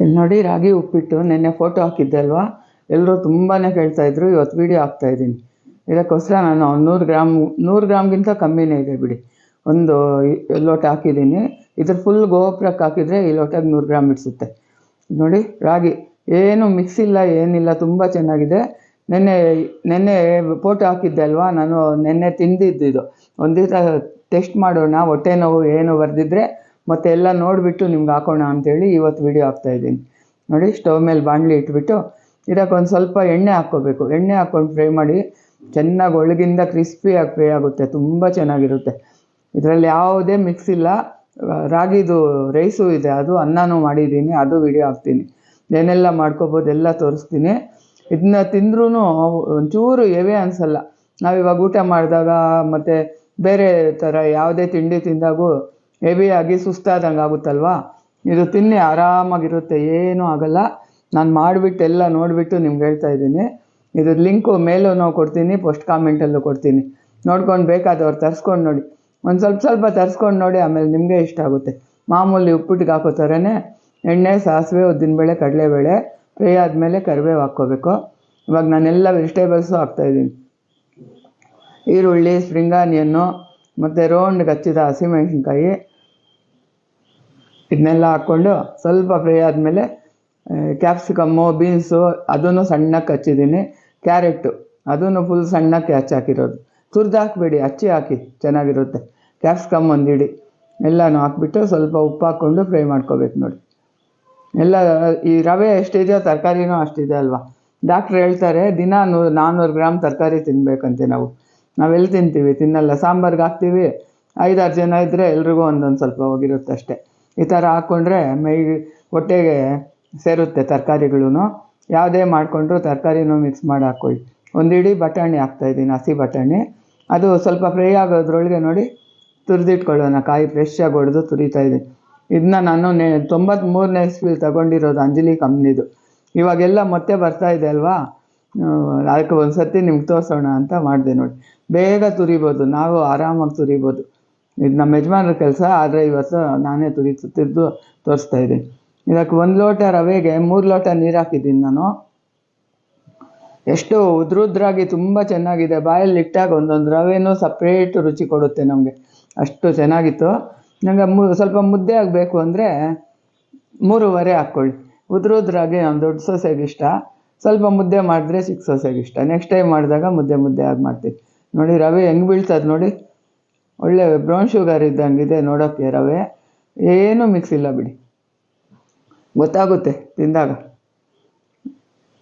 ಇಲ್ಲಿ ನೋಡಿ ರಾಗಿ ಉಪ್ಪಿಟ್ಟು ನೆನ್ನೆ ಫೋಟೋ ಹಾಕಿದ್ದೆ ಅಲ್ವಾ ಎಲ್ಲರೂ ತುಂಬಾ ಕೇಳ್ತಾಯಿದ್ರು ಇವತ್ತು ವೀಡಿಯೋ ಹಾಕ್ತಾಯಿದ್ದೀನಿ ಇದಕ್ಕೋಸ್ಕರ ನಾನು ನೂರು ಗ್ರಾಮ್, ನೂರು ಗ್ರಾಮ್ಗಿಂತ ಕಮ್ಮಿನೇ ಇದೆ ಬಿಡಿ. ಒಂದು ಲೋಟ ಹಾಕಿದ್ದೀನಿ. ಇದ್ರ ಫುಲ್ ಗೋಪುರಕ್ಕೆ ಹಾಕಿದರೆ ಈ ಲೋಟಕ್ಕೆ ನೂರು ಗ್ರಾಮ್ ಇಡಿಸುತ್ತೆ. ನೋಡಿ, ರಾಗಿ ಏನು ಮಿಕ್ಸ್ ಇಲ್ಲ, ಏನಿಲ್ಲ, ತುಂಬ ಚೆನ್ನಾಗಿದೆ. ನೆನ್ನೆ ನೆನ್ನೆ ಫೋಟೋ ಹಾಕಿದ್ದೆ ಅಲ್ವಾ ನಾನು ನೆನ್ನೆ ತಿಂದಿದ್ದು ಒಂದು ದಿವಸ ಟೆಸ್ಟ್ ಮಾಡೋಣ, ಹೊಟ್ಟೆ ನೋವು ಏನು ಬರೆದಿದ್ರೆ ಮತ್ತೆ ಎಲ್ಲ ನೋಡಿಬಿಟ್ಟು ನಿಮ್ಗೆ ಹಾಕೋಣ ಅಂತೇಳಿ ಇವತ್ತು ವೀಡಿಯೋ ಹಾಕ್ತಾಯಿದ್ದೀನಿ ನೋಡಿ ಸ್ಟವ್ ಮೇಲೆ ಬಾಣಲಿ ಇಟ್ಬಿಟ್ಟು ಇದಕ್ಕೆ ಒಂದು ಸ್ವಲ್ಪ ಎಣ್ಣೆ ಹಾಕ್ಕೋಬೇಕು. ಎಣ್ಣೆ ಹಾಕ್ಕೊಂಡು ಫ್ರೈ ಮಾಡಿ ಚೆನ್ನಾಗಿ ಒಳಗಿಂದ ಕ್ರಿಸ್ಪಿಯಾಗಿ ಫ್ರೈ ಆಗುತ್ತೆ. ತುಂಬ ಚೆನ್ನಾಗಿರುತ್ತೆ. ಇದರಲ್ಲಿ ಯಾವುದೇ ಮಿಕ್ಸ್ ಇಲ್ಲ. ರಾಗಿದು ರೈಸು ಇದೆ. ಅದು ಅನ್ನನೂ ಮಾಡಿದ್ದೀನಿ. ಅದು ವಿಡಿಯೋ ಹಾಕ್ತೀನಿ. ಏನೆಲ್ಲ ಮಾಡ್ಕೋಬೋದು ಎಲ್ಲ ತೋರಿಸ್ತೀನಿ. ಇದನ್ನ ತಿಂದ್ರೂ ಒಂಚೂರು ಎವೆ ಅನಿಸಲ್ಲ. ನಾವಿವಾಗ ಊಟ ಮಾಡಿದಾಗ ಮತ್ತು ಬೇರೆ ಥರ ಯಾವುದೇ ತಿಂಡಿ ತಿಂದಾಗೂ ಹೆವಿಯಾಗಿ ಸುಸ್ತಾದಂಗೆ ಆಗುತ್ತಲ್ವಾ? ಇದು ತಿನ್ನಿ, ಆರಾಮಾಗಿರುತ್ತೆ, ಏನೂ ಆಗಲ್ಲ. ನಾನು ಮಾಡಿಬಿಟ್ಟು ಎಲ್ಲ ನೋಡಿಬಿಟ್ಟು ನಿಮ್ಗೆ ಹೇಳ್ತಾ ಇದ್ದೀನಿ. ಇದ್ರ ಲಿಂಕು ಮೇಲೂ ನಾವು ಕೊಡ್ತೀನಿ, ಪೋಸ್ಟ್ ಕಾಮೆಂಟಲ್ಲೂ ಕೊಡ್ತೀನಿ. ನೋಡ್ಕೊಂಡು ಬೇಕಾದವ್ರು ತರಿಸ್ಕೊಂಡು ನೋಡಿ. ಒಂದು ಸ್ವಲ್ಪ ಸ್ವಲ್ಪ ತರಿಸ್ಕೊಂಡು ನೋಡಿ, ಆಮೇಲೆ ನಿಮಗೆ ಇಷ್ಟ ಆಗುತ್ತೆ. ಮಾಮೂಲಿ ಉಪ್ಪಿಟ್ಟಿಗೆ ಹಾಕೋ ಥರನೇ ಎಣ್ಣೆ, ಸಾಸಿವೆ, ಉದ್ದಿನಬೇಳೆ, ಕಡಲೆಬೇಳೆ, ಫ್ರೈ ಆದಮೇಲೆ ಕರಿಬೇವು ಹಾಕ್ಕೋಬೇಕು. ಇವಾಗ ನಾನೆಲ್ಲ ವೆಜಿಟೇಬಲ್ಸು ಹಾಕ್ತಾಯಿದ್ದೀನಿ ಈರುಳ್ಳಿ ಸ್ಪ್ರಿಂಗ್ ಆನಿಯನ್ನು ಮತ್ತು ರೌಂಡ್ಗೆ ಹಚ್ಚಿದ ಹಸಿಮೆಣಸಿನ್ಕಾಯಿ ಇದನ್ನೆಲ್ಲ ಹಾಕ್ಕೊಂಡು ಸ್ವಲ್ಪ ಫ್ರೈ ಆದಮೇಲೆ ಕ್ಯಾಪ್ಸಿಕಮ್ಮು ಬೀನ್ಸು ಅದನ್ನು ಸಣ್ಣಕ್ಕೆ ಹಚ್ಚಿದ್ದೀನಿ. ಕ್ಯಾರೆಟು ಅದನ್ನು ಫುಲ್ ಸಣ್ಣಕ್ಕೆ ಹಚ್ಚಿ ಹಾಕಿರೋದು. ತುರ್ದು ಹಾಕಬೇಡಿ, ಹಚ್ಚಿ ಹಾಕಿ, ಚೆನ್ನಾಗಿರುತ್ತೆ. ಕ್ಯಾಪ್ಸಿಕಮ್ ಒಂದು ಇಡಿ ಎಲ್ಲನೂ ಹಾಕ್ಬಿಟ್ಟು ಸ್ವಲ್ಪ ಉಪ್ಪು ಹಾಕ್ಕೊಂಡು ಫ್ರೈ ಮಾಡ್ಕೋಬೇಕು ನೋಡಿ. ಎಲ್ಲ, ಈ ರವೆ ಎಷ್ಟಿದೆಯೋ ತರಕಾರಿನೂ ಅಷ್ಟಿದೆ ಅಲ್ವಾ? ಡಾಕ್ಟ್ರ್ ಹೇಳ್ತಾರೆ, ದಿನ ನೂ ನಾನ್ನೂರು ಗ್ರಾಮ್ ತರಕಾರಿ ತಿನ್ನಬೇಕಂತೆ ನಾವು. ನಾವೆಲ್ಲಿ ತಿಂತೀವಿ? ತಿನ್ನಲ್ಲ. ಸಾಂಬಾರ್ಗೆ ಹಾಕ್ತೀವಿ. ಐದಾರು ಜನ ಇದ್ದರೆ ಎಲ್ರಿಗೂ ಒಂದೊಂದು ಸ್ವಲ್ಪ ಹೋಗಿರುತ್ತೆ ಅಷ್ಟೇ. ಈ ಥರ ಹಾಕ್ಕೊಂಡ್ರೆ ಮೈ ಹೊಟ್ಟೆಗೆ ಸೇರುತ್ತೆ ತರಕಾರಿಗಳೂ ಯಾವುದೇ ಮಾಡಿಕೊಂಡ್ರು ತರಕಾರಿನೂ ಮಿಕ್ಸ್ ಮಾಡಿ ಹಾಕ್ಕೊಳ್ಳಿ ಒಂದು ಇಡೀ ಬಟಾಣಿ ಹಾಕ್ತಾಯಿದ್ದೀನಿ ಹಸಿ ಬಟಾಣಿ. ಅದು ಸ್ವಲ್ಪ ಫ್ರೈ ಆಗೋದ್ರೊಳಗೆ ನೋಡಿ ತುರಿದಿಟ್ಕೊಳ್ಳೋಣ, ಕಾಯಿ ಫ್ರೆಶ್ ಆಗಿ ಹೊಡೆದು ತುರಿತಾ ಇದ್ದೀನಿ. ಇದನ್ನ ನಾನು ನೆ ತೊಂಬತ್ತ್ಮೂರನೇ ಇಸ್ವಿ ತಗೊಂಡಿರೋದು ಅಂಜಲಿ ಕಂಪ್ನಿದು. ಇವಾಗೆಲ್ಲ ಮತ್ತೆ ಬರ್ತಾ ಇದೆ ಅಲ್ವಾ? ಅದಕ್ಕೆ ಒಂದು ಸರ್ತಿ ನಿಮ್ಗೆ ತೋರಿಸೋಣ ಅಂತ ಮಾಡಿದೆ ನೋಡಿ. ಬೇಗ ತುರಿಬೋದು, ನಾವು ಆರಾಮಾಗಿ ತುರಿಬೋದು. ಇದು ನಮ್ಮ ಯಜಮಾನ್ರ ಕೆಲಸ, ಆದರೆ ಇವತ್ತು ನಾನೇ ತುರಿ, ತಿರ್ದು ತೋರಿಸ್ತಾ ಇದ್ದೀನಿ. ಇದಕ್ಕೆ ಒಂದು ಲೋಟ ರವೆಗೆ ಮೂರು ಲೋಟ ನೀರು ಹಾಕಿದ್ದೀನಿ ನಾನು. ಎಷ್ಟು ಉದ್ರುದ್ರಾಗಿ ತುಂಬ ಚೆನ್ನಾಗಿದೆ. ಬಾಯಲ್ಲಿ ಇಟ್ಟಾಗ ಒಂದೊಂದು ರವೆನೂ ಸಪ್ರೇಟ್ ರುಚಿ ಕೊಡುತ್ತೆ ನಮಗೆ. ಅಷ್ಟು ಚೆನ್ನಾಗಿತ್ತು. ನನಗೆ ಸ್ವಲ್ಪ ಮುದ್ದೆ ಆಗಬೇಕು ಅಂದರೆ ಮೂರುವರೆ ಹಾಕ್ಕೊಳ್ಳಿ. ಉದ್ರುದ್ರಾಗಿ ನಮ್ಮ ದೊಡ್ಡ ಸೊಸೆಗೆ ಇಷ್ಟ. ಸ್ವಲ್ಪ ಮುದ್ದೆ ಮಾಡಿದ್ರೆ ಚಿಕ್ಕ ಸೊಸೆಗೆ ಇಷ್ಟ. ನೆಕ್ಸ್ಟ್ ಟೈಮ್ ಮಾಡಿದಾಗ ಮುದ್ದೆ ಮುದ್ದೆ ಆಗಿ ಮಾಡ್ತೀನಿ. ನೋಡಿ ರವೆ ಹೆಂಗೆ ಬೀಳ್ತದೆ ನೋಡಿ. ಒಳ್ಳೆ ಬ್ರೌನ್ ಶುಗರ್ ಇದ್ದಂಗಿದೆ ನೋಡೋಕ್ಕೆ ರವೆ. ಏನೂ ಮಿಕ್ಸ್ ಇಲ್ಲ ಬಿಡಿ. ಗೊತ್ತಾಗುತ್ತೆ ತಿಂದಾಗ.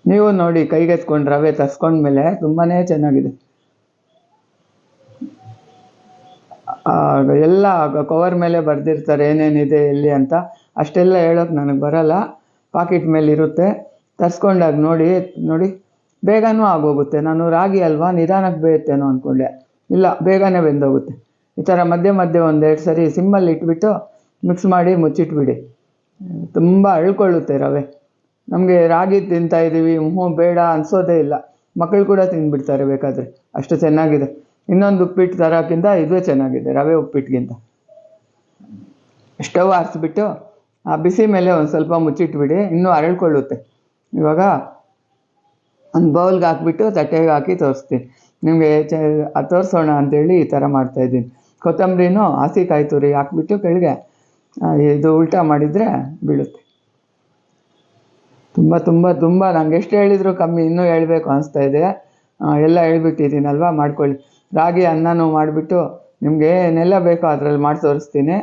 ನೀವು ನೋಡಿ ಕೈಗೆತ್ಕೊಂಡು ರವೆ ತರ್ಸ್ಕೊಂಡ್ಮೇಲೆ ತುಂಬಾ ಚೆನ್ನಾಗಿದೆ. ಎಲ್ಲ ಕವರ್ ಮೇಲೆ ಬರೆದಿರ್ತಾರೆ, ಏನೇನಿದೆ ಎಲ್ಲಿ ಅಂತ. ಅಷ್ಟೆಲ್ಲ ಹೇಳೋಕೆ ನನಗೆ ಬರಲ್ಲ. ಪಾಕಿಟ್ ಮೇಲೆ ಇರುತ್ತೆ. ತರ್ಸ್ಕೊಂಡಾಗ ನೋಡಿ ನೋಡಿ, ಬೇಗನೂ ಆಗೋಗುತ್ತೆ. ನಾನು ರಾಗಿ ಅಲ್ವಾ? ನಿಧಾನಕ್ಕೆ ಬೇಯುತ್ತೇನೋ ಅಂದ್ಕೊಂಡೆ ಇಲ್ಲ, ಬೇಗನೆ ಬೆಂದೋಗುತ್ತೆ. ಈ ಥರ ಮಧ್ಯೆ ಮಧ್ಯೆ ಒಂದೆರಡು ಸರಿ ಸಿಮ್ಮಲ್ಲಿ ಇಟ್ಬಿಟ್ಟು ಮಿಕ್ಸ್ ಮಾಡಿ ಮುಚ್ಚಿಟ್ಬಿಡಿ. ತುಂಬ ಅಳ್ಕೊಳ್ಳುತ್ತೆ ರವೆ. ನಮಗೆ ರಾಗಿ ತಿಂತಾ ಇದ್ದೀವಿ ಹ್ಞೂ ಬೇಡ ಅನಿಸೋದೇ ಇಲ್ಲ. ಮಕ್ಕಳು ಕೂಡ ತಿಂದ್ಬಿಡ್ತಾರೆ ಬೇಕಾದರೆ. ಅಷ್ಟು ಚೆನ್ನಾಗಿದೆ. ಇನ್ನೊಂದು ಉಪ್ಪಿಟ್ಟು ತರೋಕ್ಕಿಂತ ಇದೇ ಚೆನ್ನಾಗಿದೆ, ರವೆ ಉಪ್ಪಿಟ್ಟಿಗಿಂತ ಸ್ಟವ್ ಆರಿಸ್ಬಿಟ್ಟು ಆ ಬಿಸಿ ಮೇಲೆ ಒಂದು ಸ್ವಲ್ಪ ಮುಚ್ಚಿಟ್ಬಿಡಿ, ಇನ್ನೂ ಅರಳ್ಕೊಳ್ಳುತ್ತೆ ಇವಾಗ ಒಂದು ಬೌಲ್ಗೆ ಹಾಕ್ಬಿಟ್ಟು ತಟ್ಟೆಗೆ ಹಾಕಿ ತೋರಿಸ್ತೀನಿ. ನಿಮಗೆ ಚ ತೋರಿಸೋಣ ಅಂತೇಳಿ ಈ ಥರ ಮಾಡ್ತಾಯಿದ್ದೀನಿ ಕೊತ್ತಂಬರಿನೂ ಹಸಿ ರೀ ಹಾಕ್ಬಿಟ್ಟು ಕೆಳಗೆ ಇದು ಉಲ್ಟಾ ಮಾಡಿದರೆ ಬೀಳುತ್ತೆ. ತುಂಬ ತುಂಬ ತುಂಬ, ನಂಗೆ ಎಷ್ಟು ಹೇಳಿದ್ರು ಕಮ್ಮಿ, ಇನ್ನೂ ಹೇಳಬೇಕು ಅನಿಸ್ತಾ ಇದೆ. ಎಲ್ಲ ಹೇಳ್ಬಿಟ್ಟಿದ್ದೀನಲ್ವಾ, ಮಾಡ್ಕೊಳ್ಳಿ. ರಾಗಿ ಅನ್ನನೂ ಮಾಡಿಬಿಟ್ಟು ನಿಮಗೆ ಏನೆಲ್ಲ ಬೇಕೋ ಅದರಲ್ಲಿ ಮಾಡಿ ತೋರಿಸ್ತೀನಿ.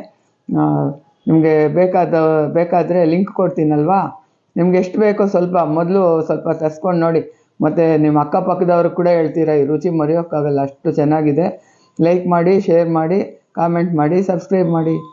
ನಿಮಗೆ ಬೇಕಾದ, ಬೇಕಾದರೆ ಲಿಂಕ್ ಕೊಡ್ತೀನಲ್ವಾ? ನಿಮ್ಗೆ ಎಷ್ಟು ಬೇಕೋ ಸ್ವಲ್ಪ, ಮೊದಲು ಸ್ವಲ್ಪ ತರಿಸ್ಕೊಂಡು ನೋಡಿ. ಮತ್ತು ನಿಮ್ಮ ಅಕ್ಕಪಕ್ಕದವ್ರು ಕೂಡ ಹೇಳ್ತೀರಾ, ಈ ರುಚಿ ಮರೆಯೋಕ್ಕಾಗಲ್ಲ, ಅಷ್ಟು ಚೆನ್ನಾಗಿದೆ. ಲೈಕ್ ಮಾಡಿ ಶೇರ್ ಮಾಡಿ ಕಾಮೆಂಟ್ ಮಾಡಿ ಸಬ್ಸ್ಕ್ರೈಬ್ ಮಾಡಿ.